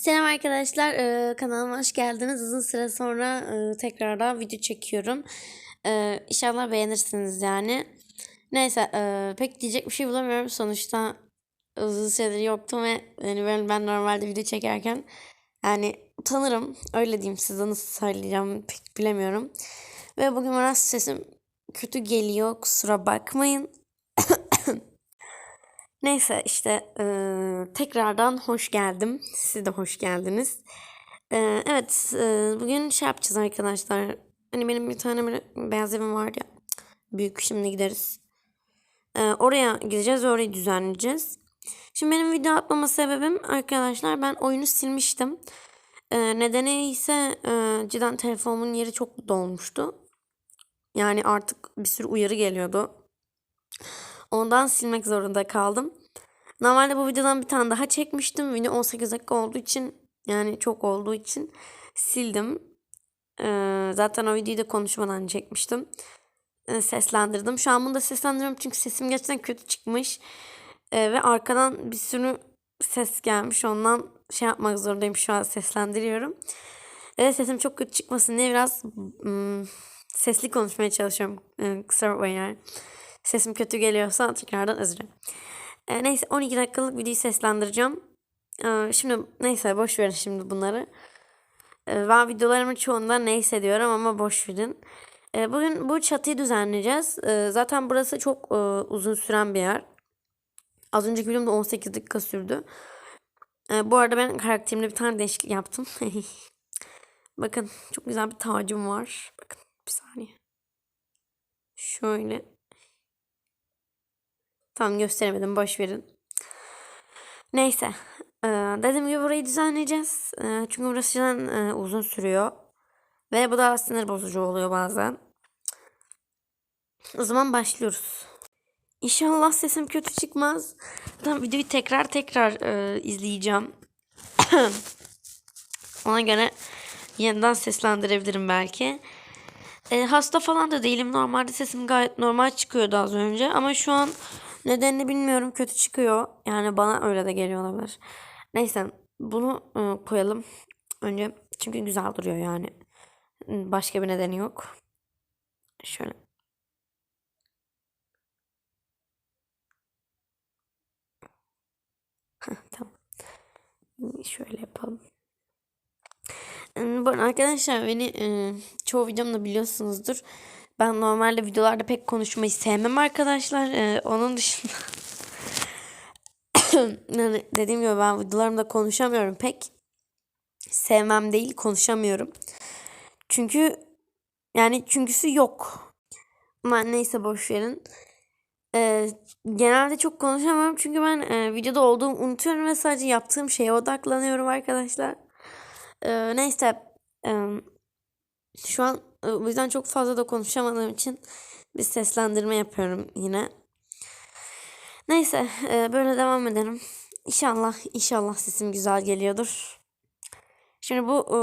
Selam arkadaşlar, ee, kanalıma hoş geldiniz. Uzun süre sonra e, tekrardan video çekiyorum. Ee, inşallah beğenirsiniz yani. Neyse, e, pek diyecek bir şey bulamıyorum. Sonuçta uzun süredir yoktum ve yani ben, ben normalde video çekerken yani utanırım. Öyle diyeyim size nasıl söyleyeceğim pek bilemiyorum. Ve bugün biraz sesim kötü geliyor. Kusura bakmayın. Neyse işte eee, tekrardan hoş geldim. Siz de hoş geldiniz. Eee, evet eee, bugün şey yapacağız arkadaşlar. Hani benim bir tane böyle beyaz evim var ya. Büyük şimdi gideriz. Eee, oraya gideceğiz orayı düzenleyeceğiz. Şimdi benim video atmama sebebim arkadaşlar ben oyunu silmiştim. Eee, nedeni ise eee, cidden telefonumun yeri çok dolmuştu. Yani artık bir sürü uyarı geliyordu. Ondan silmek zorunda kaldım. Normalde bu videodan bir tane daha çekmiştim. Video 18 dakika olduğu için yani çok olduğu için sildim. Ee, zaten o videoyu da konuşmadan çekmiştim. Ee, seslendirdim. Şu an bunu da seslendiriyorum çünkü sesim gerçekten kötü çıkmış. Ee, ve arkadan bir sürü ses gelmiş. Ondan şey yapmak zorundayım. Şu an seslendiriyorum. Evet sesim çok kötü çıkmasın diye biraz ım, sesli konuşmaya çalışıyorum. Ee, kusura bakmayın yani. Sesim kötü geliyorsa tekrardan özür dilerim. Ee, neyse 12 dakikalık videoyu seslendireceğim. Ee, şimdi neyse boş verin şimdi bunları. Ee, ben videolarımın çoğunda neyse diyorum ama boş verin. Ee, bugün bu çatıyı düzenleyeceğiz. Ee, zaten burası çok e, uzun süren bir yer. Az önceki videomda 18 dakika sürdü. Ee, bu arada ben karakterimde bir tane değişiklik yaptım. Bakın çok güzel bir tacım var. Bakın bir saniye. Şöyle. Tam gösteremedim boş verin. Neyse. Ee, dediğim gibi burayı düzenleyeceğiz. Ee, çünkü burası cidden, e, uzun sürüyor. Ve bu da sinir bozucu oluyor bazen. O zaman başlıyoruz. İnşallah sesim kötü çıkmaz. Zaten videoyu tekrar tekrar e, izleyeceğim. Ona göre yeniden seslendirebilirim belki. E, hasta falan da değilim. Normalde sesim gayet normal çıkıyordu az önce. Ama şu an nedenini bilmiyorum. Kötü çıkıyor. Yani bana öyle de geliyor olabilir. Neyse bunu e, koyalım. Önce çünkü güzel duruyor yani. Başka bir nedeni yok. Şöyle. Heh. Şöyle yapalım. Bu arkadaşlar beni e, çoğu videomda biliyorsunuzdur. Ben normalde videolarda pek konuşmayı sevmem arkadaşlar. E, onun dışında yani dediğim gibi ben videolarımda konuşamıyorum pek. Sevmem değil konuşamıyorum. Çünkü yani çünküsü yok. Ama neyse boş verin. E, genelde çok konuşamam çünkü ben e, videoda olduğumu unutuyorum ve sadece yaptığım şeye odaklanıyorum arkadaşlar. Ee, neyse e, şu an o yüzden çok fazla da konuşamadığım için bir seslendirme yapıyorum yine. Neyse e, böyle devam edelim. İnşallah inşallah sesim güzel geliyordur. Şimdi bu e,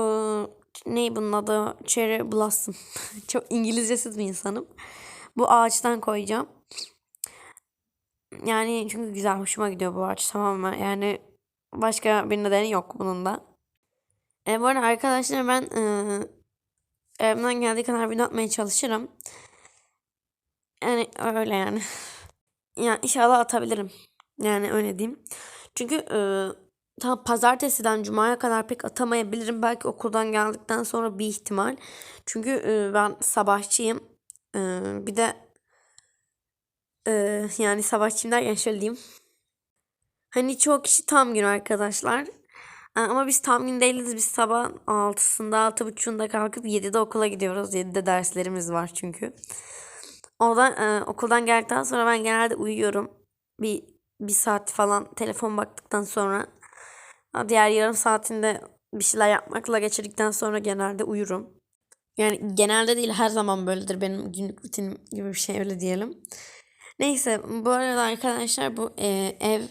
ne bunun adı? Cherry Blossom. çok İngilizcesiz bir insanım. Bu ağaçtan koyacağım. Yani çünkü güzel hoşuma gidiyor bu ağaç tamam mı? Yani başka bir nedeni yok bunun da. E, bu arada arkadaşlar ben e, elimden geldiği kadar video atmaya çalışırım. Yani öyle yani. yani inşallah atabilirim. Yani öyle diyeyim. Çünkü e, tam pazartesiden cumaya kadar pek atamayabilirim. Belki okuldan geldikten sonra bir ihtimal. Çünkü e, ben sabahçıyım. E, bir de e, yani sabahçıyım derken şöyle diyeyim. Hani çoğu kişi tam gün arkadaşlar. Ama biz tam değiliz. Biz sabah 6'sında 6.30'da kalkıp 7'de okula gidiyoruz. 7'de derslerimiz var çünkü. Oradan e, okuldan geldikten sonra ben genelde uyuyorum. Bir, bir saat falan telefon baktıktan sonra. Diğer yarım saatinde bir şeyler yapmakla geçirdikten sonra genelde uyurum. Yani genelde değil her zaman böyledir benim günlük rutinim gibi bir şey öyle diyelim. Neyse bu arada arkadaşlar bu e, ev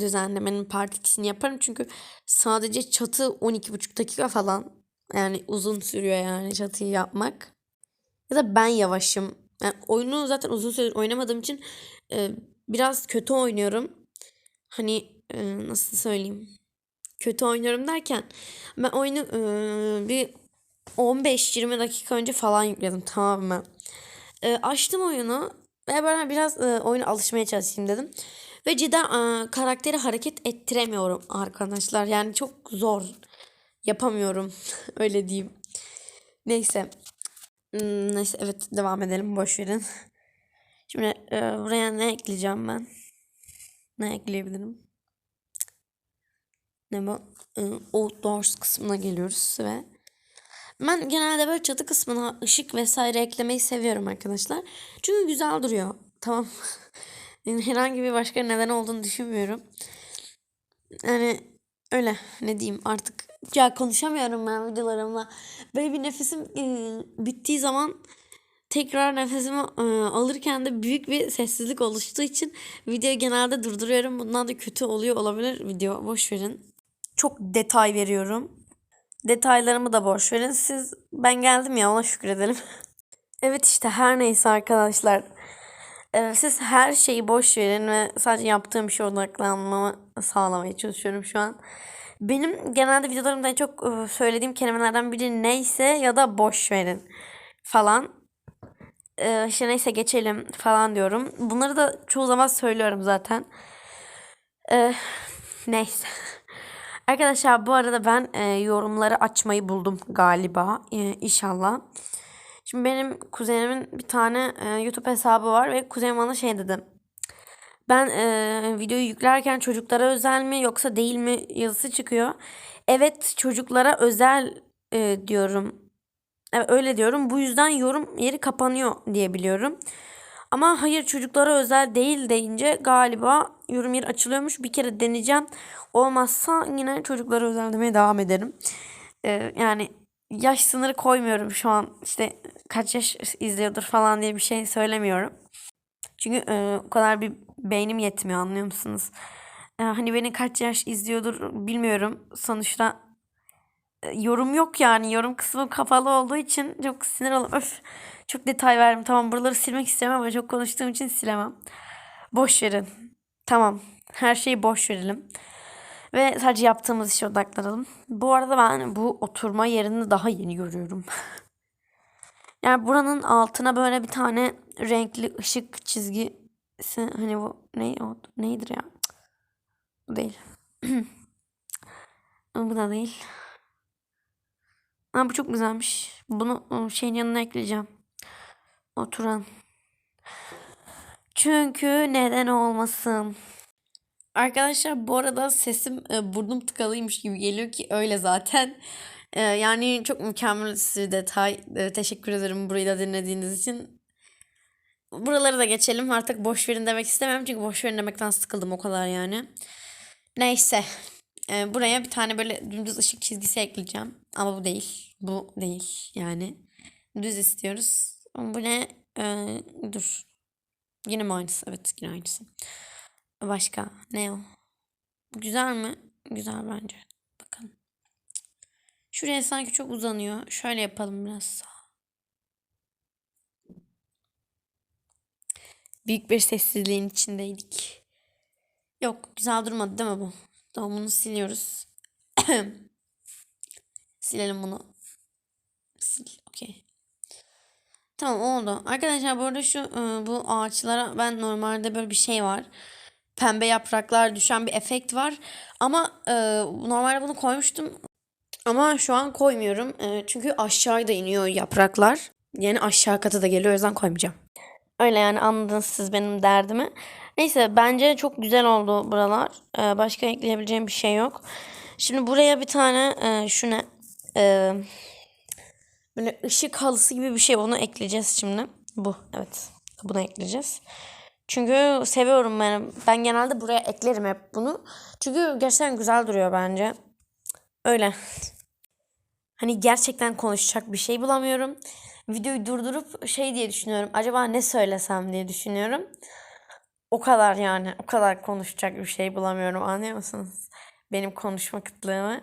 düzenlemenin part 2'sini yaparım. Çünkü sadece çatı 12,5 dakika falan. Yani uzun sürüyor yani çatıyı yapmak. Ya da ben yavaşım. Yani oyunu zaten uzun süre oynamadığım için e, biraz kötü oynuyorum. Hani e, nasıl söyleyeyim? kötü oynuyorum derken ben oyunu e, bir 15-20 dakika önce falan yükledim tamamen. E, açtım oyunu ve ben biraz e, oyuna alışmaya çalışayım dedim. Ve cidden e, karakteri hareket ettiremiyorum arkadaşlar. Yani çok zor. Yapamıyorum. Öyle diyeyim. Neyse. Hmm, neyse evet devam edelim. Boş verin. Şimdi e, buraya ne ekleyeceğim ben? Ne ekleyebilirim? Ne bu? E, outdoors kısmına geliyoruz ve ben genelde böyle çatı kısmına ışık vesaire eklemeyi seviyorum arkadaşlar. Çünkü güzel duruyor. Tamam. Herhangi bir başka neden olduğunu düşünmüyorum. Yani öyle ne diyeyim artık. Ya konuşamıyorum ben videolarımla. Böyle bir nefesim e, bittiği zaman tekrar nefesimi e, alırken de büyük bir sessizlik oluştuğu için videoyu genelde durduruyorum. Bundan da kötü oluyor olabilir video. Boş verin. Çok detay veriyorum. Detaylarımı da boş verin. Siz ben geldim ya ona şükredelim. evet işte her neyse arkadaşlar. Ee, siz her şeyi boş verin ve sadece yaptığım işe odaklanmamı sağlamaya çalışıyorum şu an. Benim genelde videolarımda en çok e, söylediğim kelimelerden biri neyse ya da boş verin falan. Ee, işte neyse geçelim falan diyorum. Bunları da çoğu zaman söylüyorum zaten. Ee, neyse. Arkadaşlar bu arada ben e, yorumları açmayı buldum galiba. E, inşallah. Şimdi benim kuzenimin bir tane e, YouTube hesabı var ve kuzenim bana şey dedi. Ben e, videoyu yüklerken çocuklara özel mi yoksa değil mi yazısı çıkıyor. Evet çocuklara özel e, diyorum. Evet öyle diyorum. Bu yüzden yorum yeri kapanıyor diye biliyorum. Ama hayır çocuklara özel değil deyince galiba yorum yeri açılıyormuş. Bir kere deneyeceğim. Olmazsa yine çocuklara özel demeye devam ederim. Ee, yani yaş sınırı koymuyorum şu an. İşte kaç yaş izliyordur falan diye bir şey söylemiyorum. Çünkü e, o kadar bir beynim yetmiyor anlıyor musunuz? E, hani beni kaç yaş izliyordur bilmiyorum. Sonuçta e, yorum yok yani. Yorum kısmı kapalı olduğu için çok sinir oluyorum. Öf, çok detay verdim. Tamam buraları silmek istemem ama çok konuştuğum için silemem. Boş verin. Tamam. Her şeyi boş verelim. Ve sadece yaptığımız işe odaklanalım. Bu arada ben bu oturma yerini daha yeni görüyorum. yani buranın altına böyle bir tane renkli ışık çizgisi hani bu ne o neydir ya? Bu değil. bu da değil. Ha, bu çok güzelmiş. Bunu şeyin yanına ekleyeceğim. Oturan. Çünkü neden olmasın? Arkadaşlar bu arada sesim e, burnum tıkalıymış gibi geliyor ki öyle zaten. E, yani çok mükemmel bir detay. E, teşekkür ederim burayı da dinlediğiniz için. Buraları da geçelim. Artık boş verin demek istemem çünkü boş verin demekten sıkıldım o kadar yani. Neyse. E, buraya bir tane böyle dümdüz ışık çizgisi ekleyeceğim. Ama bu değil. Bu değil yani. Düz istiyoruz. Bu ne? E, dur. Yine mi aynısı? Evet yine aynısı. Başka ne o? Güzel mi? Güzel bence. Şuraya sanki çok uzanıyor. Şöyle yapalım biraz. Büyük bir sessizliğin içindeydik. Yok güzel durmadı değil mi bu? Tamam bunu siliyoruz. Silelim bunu. Sil. Okey. Tamam oldu. Arkadaşlar bu arada şu bu ağaçlara ben normalde böyle bir şey var pembe yapraklar düşen bir efekt var. Ama e, normalde bunu koymuştum. Ama şu an koymuyorum. E, çünkü aşağıda iniyor yapraklar. Yani aşağı kata da geliyor. O yüzden koymayacağım. Öyle yani anladınız siz benim derdimi. Neyse bence çok güzel oldu buralar. E, başka ekleyebileceğim bir şey yok. Şimdi buraya bir tane e, şu ne? E, böyle ışık halısı gibi bir şey. Bunu ekleyeceğiz şimdi. Bu evet. Bunu ekleyeceğiz. Çünkü seviyorum ben. Ben genelde buraya eklerim hep bunu. Çünkü gerçekten güzel duruyor bence. Öyle. Hani gerçekten konuşacak bir şey bulamıyorum. Videoyu durdurup şey diye düşünüyorum. Acaba ne söylesem diye düşünüyorum. O kadar yani. O kadar konuşacak bir şey bulamıyorum. Anlıyor musunuz? Benim konuşma kıtlığımı.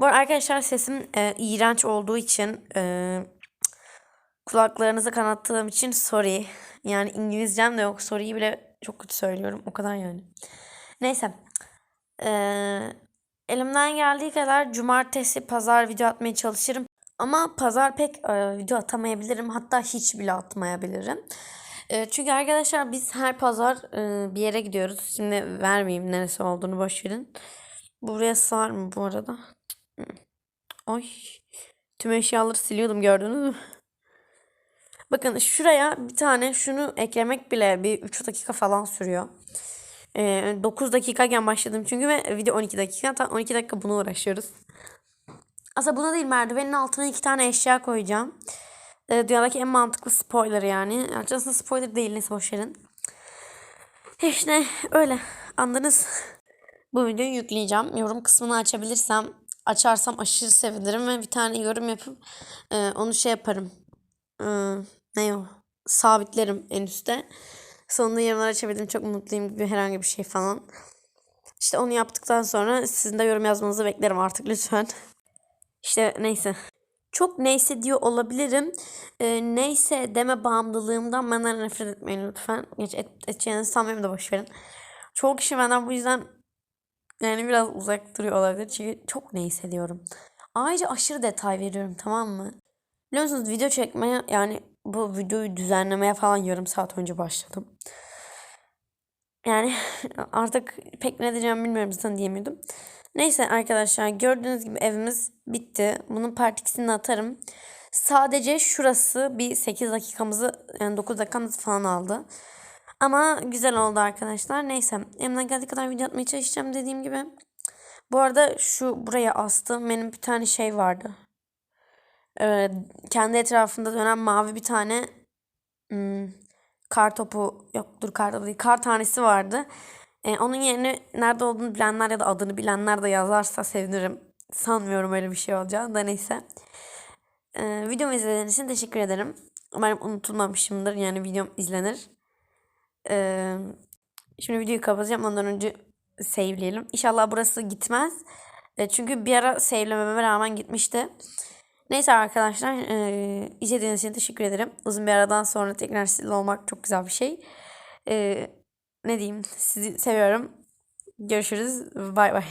Bu arada arkadaşlar sesim e, iğrenç olduğu için e, kulaklarınızı kanattığım için sorry. Yani İngilizcem de yok. Soruyu bile çok kötü söylüyorum. O kadar yani. Neyse. Ee, elimden geldiği kadar cumartesi, pazar video atmaya çalışırım. Ama pazar pek e, video atamayabilirim. Hatta hiç bile atmayabilirim. E, çünkü arkadaşlar biz her pazar e, bir yere gidiyoruz. Şimdi vermeyeyim neresi olduğunu boş verin. Buraya sığar mı bu arada? Ay. Tüm eşyaları siliyordum gördünüz mü? Bakın şuraya bir tane şunu eklemek bile bir 3 dakika falan sürüyor. Ee, 9 dakikayken başladım çünkü ve video 12 dakika. Tam 12 dakika bunu uğraşıyoruz. Aslında buna değil merdivenin altına iki tane eşya koyacağım. Ee, dünyadaki en mantıklı spoiler yani. Aslında spoiler değil neyse boşverin. İşte öyle anladınız. Bu videoyu yükleyeceğim. Yorum kısmını açabilirsem açarsam aşırı sevinirim ve bir tane yorum yapıp e, onu şey yaparım. E, ne o? Sabitlerim en üstte. Sonunda yorumlar açabildim. Çok mutluyum gibi herhangi bir şey falan. İşte onu yaptıktan sonra sizin de yorum yazmanızı beklerim artık lütfen. İşte neyse. Çok neyse diyor olabilirim. E, neyse deme bağımlılığımdan benden nefret etmeyin lütfen. Geç et, edeceğinizi sanmıyorum da boşverin. Çoğu kişi benden bu yüzden yani biraz uzak duruyor olabilir. Çünkü çok neyse diyorum. Ayrıca aşırı detay veriyorum tamam mı? Biliyorsunuz video çekmeye yani bu videoyu düzenlemeye falan yarım saat önce başladım. Yani artık pek ne diyeceğimi bilmiyorum zaten diyemiyordum. Neyse arkadaşlar gördüğünüz gibi evimiz bitti. Bunun part 2'sini atarım. Sadece şurası bir 8 dakikamızı yani 9 dakikamızı falan aldı. Ama güzel oldu arkadaşlar. Neyse elimden geldiği kadar video atmaya çalışacağım dediğim gibi. Bu arada şu buraya astım. Benim bir tane şey vardı. Ee, kendi etrafında dönen mavi bir tane hmm, kar topu yok dur kar topu değil kar tanesi vardı. Ee, onun yerini nerede olduğunu bilenler ya da adını bilenler de yazarsa sevinirim. Sanmıyorum öyle bir şey olacağını da neyse. Ee, videomu izlediğiniz için teşekkür ederim. Umarım unutulmamışımdır. Yani videom izlenir. Ee, şimdi videoyu kapatacağım. Ondan önce save'leyelim. İnşallah burası gitmez. E, çünkü bir ara save'lememe rağmen gitmişti. Neyse arkadaşlar. E, izlediğiniz için teşekkür ederim. Uzun bir aradan sonra tekrar sizle olmak çok güzel bir şey. E, ne diyeyim? Sizi seviyorum. Görüşürüz. Bay bay.